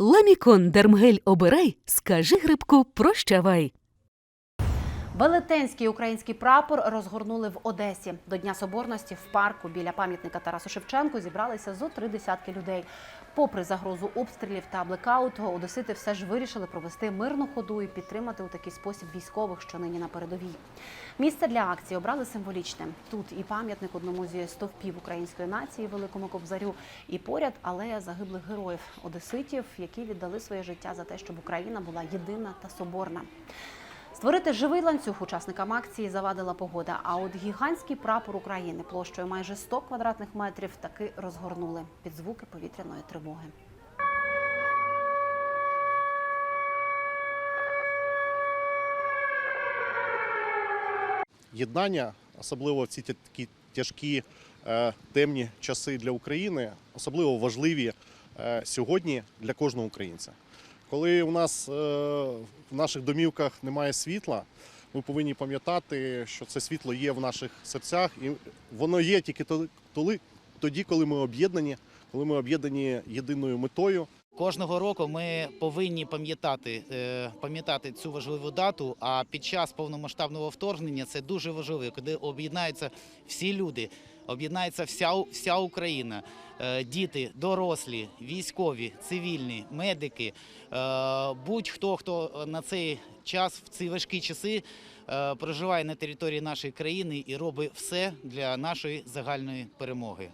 Ламікон Дермгель обирай, скажи грибку прощавай. Велетенський український прапор розгорнули в Одесі. До Дня Соборності в парку біля пам'ятника Тарасу Шевченку зібралися зо три десятки людей. Попри загрозу обстрілів та блекауту, одесити все ж вирішили провести мирну ходу і підтримати у такий спосіб військових, що нині на передовій. Місце для акції обрали символічне. Тут і пам'ятник одному зі стовпів української нації Великому Кобзарю, і поряд алея загиблих героїв одеситів, які віддали своє життя за те, щоб Україна була єдина та соборна. Створити живий ланцюг учасникам акції завадила погода. А от гігантський прапор України площею майже 100 квадратних метрів таки розгорнули під звуки повітряної тривоги. єднання, особливо в ці такі тяжкі е, темні часи для України, особливо важливі е, сьогодні для кожного українця. Коли у нас е, в наших домівках немає світла, ми повинні пам'ятати, що це світло є в наших серцях, і воно є тільки тоді, коли ми об'єднані, коли ми об'єднані єдиною метою. Кожного року ми повинні пам'ятати, е, пам'ятати цю важливу дату. А під час повномасштабного вторгнення це дуже важливо, коли об'єднаються всі люди, об'єднається вся, вся Україна, Е, діти, дорослі, військові, цивільні, медики, е, будь-хто, хто на цей час, в ці важкі часи. Проживає на території нашої країни і робить все для нашої загальної перемоги.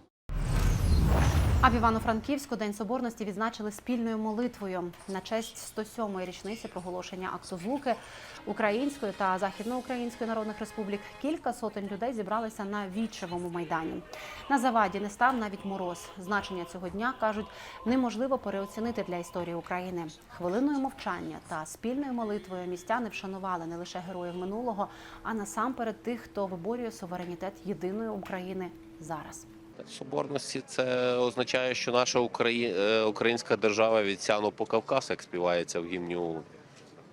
А в Івано-Франківську День Соборності відзначили спільною молитвою на честь 107-ї річниці проголошення акту злуки Української та Західноукраїнської народних республік. Кілька сотень людей зібралися на вічевому майдані. На заваді не став навіть мороз. Значення цього дня кажуть неможливо переоцінити для історії України. Хвилиною мовчання та спільною молитвою містяни вшанували не лише героїв минулого, а насамперед тих, хто виборює суверенітет єдиної України зараз. Соборності це означає, що наша Украї... е, українська держава від сяну по Кавказ, як співається в гімні УН.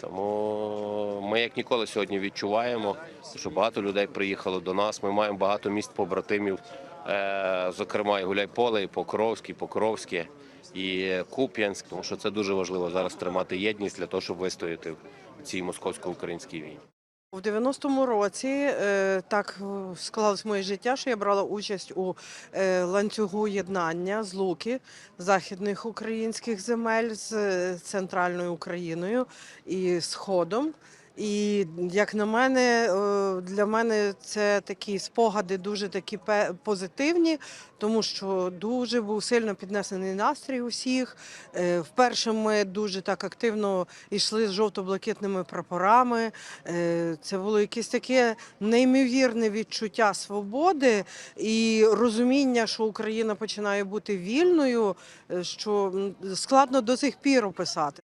Тому ми як ніколи сьогодні відчуваємо, що багато людей приїхало до нас. Ми маємо багато міст побратимів, е, зокрема і Гуляйполе, і Покровський, Покровське, і Куп'янськ, тому що це дуже важливо зараз тримати єдність для того, щоб вистояти в цій московсько-українській війні. У 90-му році е, так е, склалось моє життя, що я брала участь у е, ланцюгу єднання з Луки західних українських земель з центральною Україною і Сходом. І як на мене, е, для мене це такі спогади дуже такі позитивні, тому що дуже був сильно піднесений настрій усіх. Е, Вперше ми дуже так активно йшли з жовто-блакитними прапорами. Е, Це було якесь таке неймовірне відчуття свободи і розуміння, що Україна починає бути вільною, що складно до сих пір описати.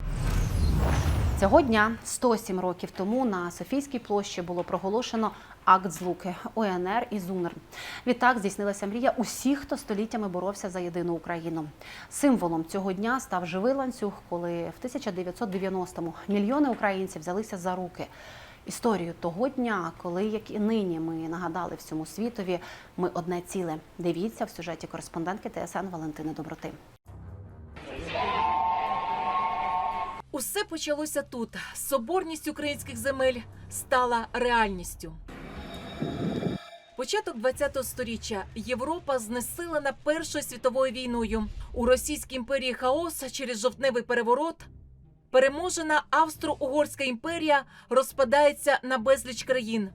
Цього дня, 107 років тому, на Софійській площі було проголошено акт злуки УНР і ЗУНР. Відтак здійснилася мрія усіх, хто століттями боровся за єдину Україну. Символом цього дня став живий ланцюг, коли в 1990-му мільйони українців взялися за руки. Історію того дня, коли, як і нині, ми нагадали всьому світові, ми одне ціле. Дивіться в сюжеті кореспондентки ТСН Валентини Доброти. Усе почалося тут. Соборність українських земель стала реальністю. Початок ХХ століття Європа знесилена Першою світовою війною. У Російській імперії хаос через жовтневий переворот. Переможена Австро-Угорська імперія розпадається на безліч країн.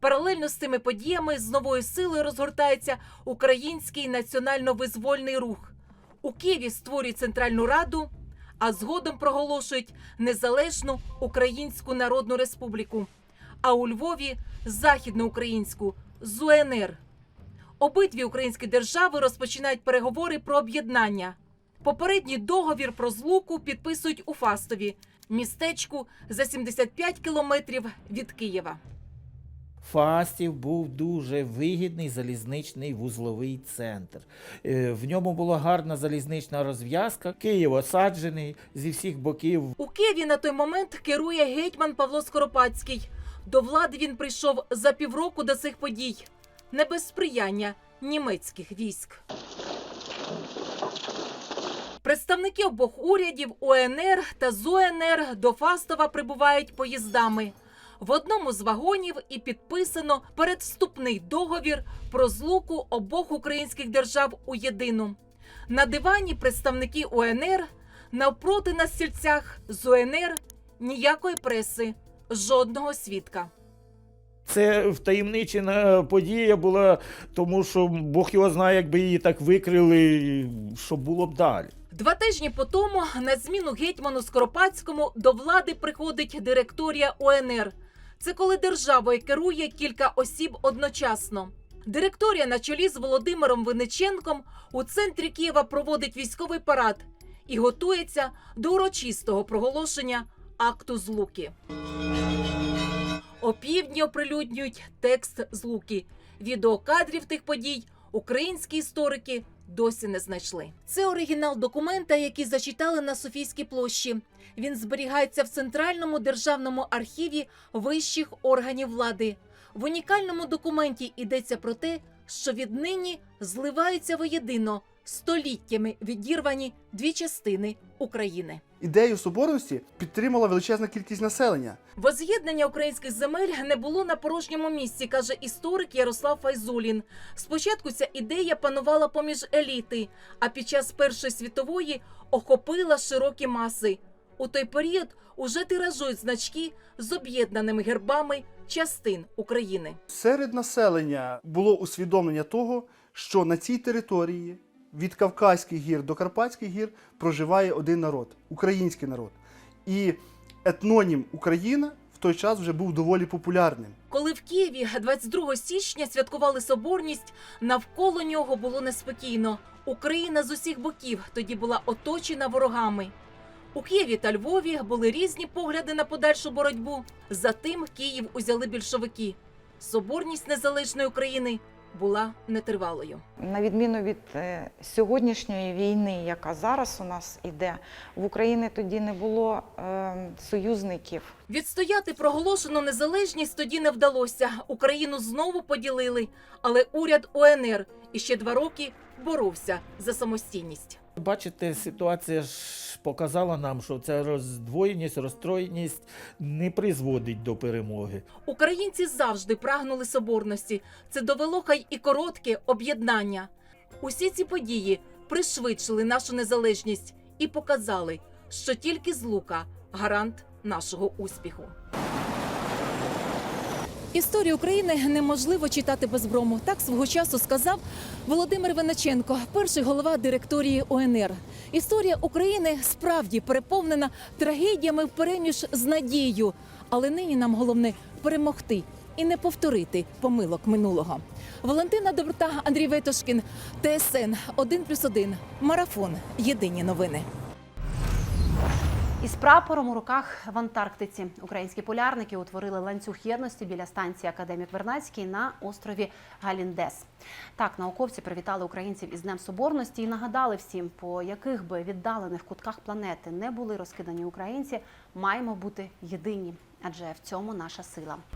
Паралельно з цими подіями з новою силою розгортається український національно-визвольний рух. У Києві створюють Центральну Раду, а згодом проголошують незалежну Українську Народну Республіку, а у Львові західноукраїнську ЗУНР. Обидві українські держави розпочинають переговори про об'єднання. Попередній договір про злуку підписують у Фастові, містечку за 75 кілометрів від Києва. Фастів був дуже вигідний залізничний вузловий центр. Е, В ньому була гарна залізнична розв'язка. Київ осаджений зі всіх боків. У Києві на той момент керує гетьман Павло Скоропадський. До влади він прийшов за півроку до цих подій, не без сприяння німецьких військ. Представники обох урядів УНР та ЗУНР до Фастова прибувають поїздами. В одному з вагонів і підписано передвступний договір про злуку обох українських держав у єдину. На дивані представники УНР, навпроти на стільцях з УНР ніякої преси, жодного свідка. Це втаємничена подія була, тому що Бог його знає, якби її так викрили, що було б далі. Два тижні по тому на зміну гетьману Скоропадському до влади приходить директорія ОНР. Це коли державою керує кілька осіб одночасно. Директорія на чолі з Володимиром Винниченком у центрі Києва проводить військовий парад і готується до урочистого проголошення акту злуки. Опівдні оприлюднюють текст злуки. Відеокадрів тих подій українські історики досі не знайшли. Це оригінал документа, який зачитали на Софійській площі. Він зберігається в центральному державному архіві вищих органів влади. В унікальному документі йдеться про те, що віднині зливаються воєдино століттями відірвані дві частини України. Ідею соборності підтримала величезна кількість населення. Воз'єднання українських земель не було на порожньому місці, каже історик Ярослав Файзулін. Спочатку ця ідея панувала поміж еліти, а під час Першої світової охопила широкі маси. У той період уже тиражують значки з об'єднаними гербами частин України. Серед населення було усвідомлення того, що на цій території від Кавказьких гір до Карпатських гір проживає один народ український народ. І етнонім Україна в той час вже був доволі популярним. Коли в Києві 22 січня святкували соборність, навколо нього було неспокійно. Україна з усіх боків тоді була оточена ворогами. У Києві та Львові були різні погляди на подальшу боротьбу. Затим Київ узяли більшовики. Соборність незалежної України була нетривалою. На відміну від е, сьогоднішньої війни, яка зараз у нас іде, в Україні тоді не було е, союзників. Відстояти проголошену незалежність тоді не вдалося. Україну знову поділили, але уряд УНР іще два роки боровся за самостійність. Бачите, ситуація ж показала нам, що ця роздвоєність, розстроєність не призводить до перемоги. Українці завжди прагнули соборності. Це довело хай і коротке об'єднання. Усі ці події пришвидшили нашу незалежність і показали, що тільки злука гарант нашого успіху. Історію України неможливо читати без грому. Так свого часу сказав Володимир Винниченко, перший голова директорії ОНР. Історія України справді переповнена трагедіями впереміж з надією. Але нині нам головне перемогти і не повторити помилок минулого. Валентина Доброта, Андрій Ветошкін, ТСН 1+,1, Марафон. Єдині новини. Із прапором у руках в Антарктиці українські полярники утворили ланцюг єдності біля станції Академік Вернацький на острові Галіндес. Так, науковці привітали українців із Днем Соборності і нагадали всім, по яких би віддалених кутках планети не були розкидані українці, маємо бути єдині, адже в цьому наша сила.